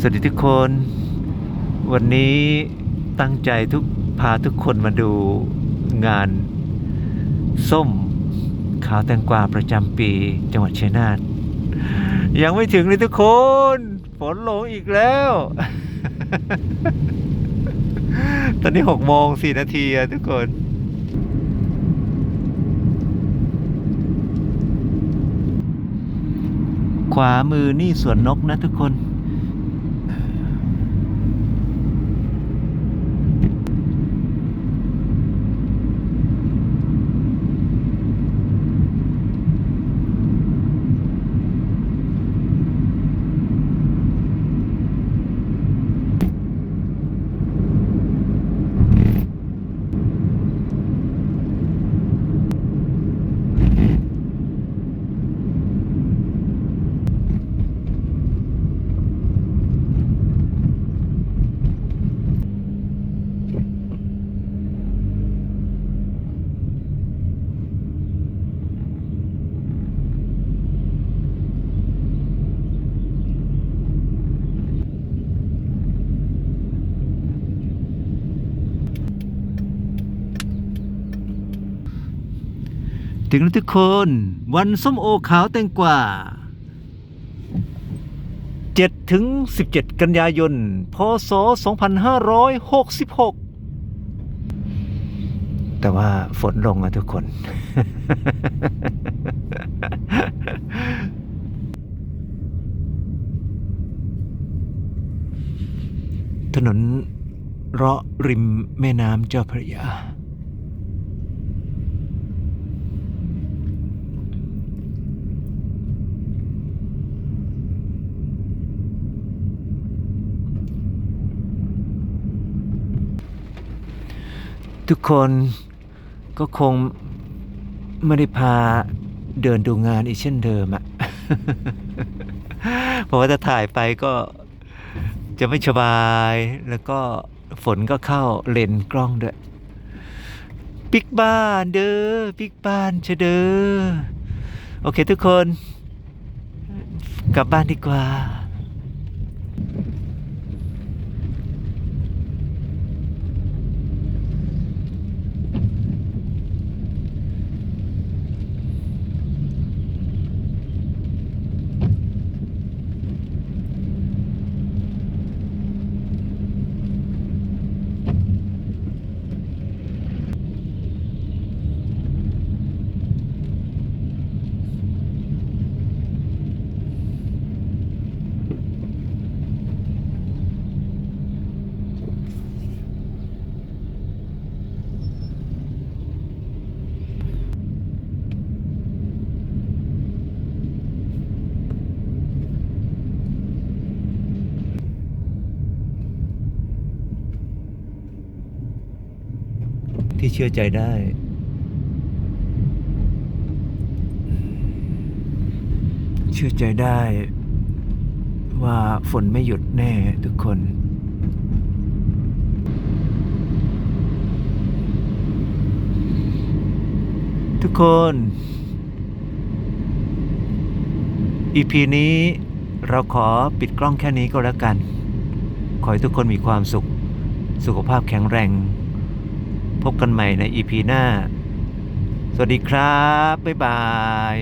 สวัสดีทุกคน วันนี้ตั้งใจทุกพาทุกคนมาดูงานส้มขาวแตงกวาประจำปีจังหวัดชัยนาทยังไม่ถึงเลยทุกคน ฝนลงอีกแล้ว ตอนนี้หกโมงสี่นาทีอะทุกคนขวามือนี่สวนนกนะทุกคน ถึงแล้วทุกคนวันส้มโอขาวแตงกวา7ถึง 17 กันยายน พศ 2566 แต่ว่าฝนลงอะทุกคน ถนนเราะริมแม่น้ำเจ้าพระยา ทุกคนก็คงไม่ได้พาเดินดูงานอีกเช่นเดิมอะเพราะว่าถ้าถ่ายไปก็จะไม่สบายแล้วก็ฝนก็เข้าเลนกล้องด้วย ปิกบ้านเด้อปิกบ้านเชเด้อโอเคทุกคน กลับบ้านดีกว่า ที่เชื่อใจได้ เชื่อใจได้ ว่าฝนไม่หยุดแน่ทุกคนทุกคน EP นี้เราขอปิดกล้องแค่นี้ก็แล้วกัน ขอให้ทุกคนมีความสุข สุขภาพแข็งแรง พบกันใหม่ในอีพีหน้า สวัสดีครับ บ๊ายบาย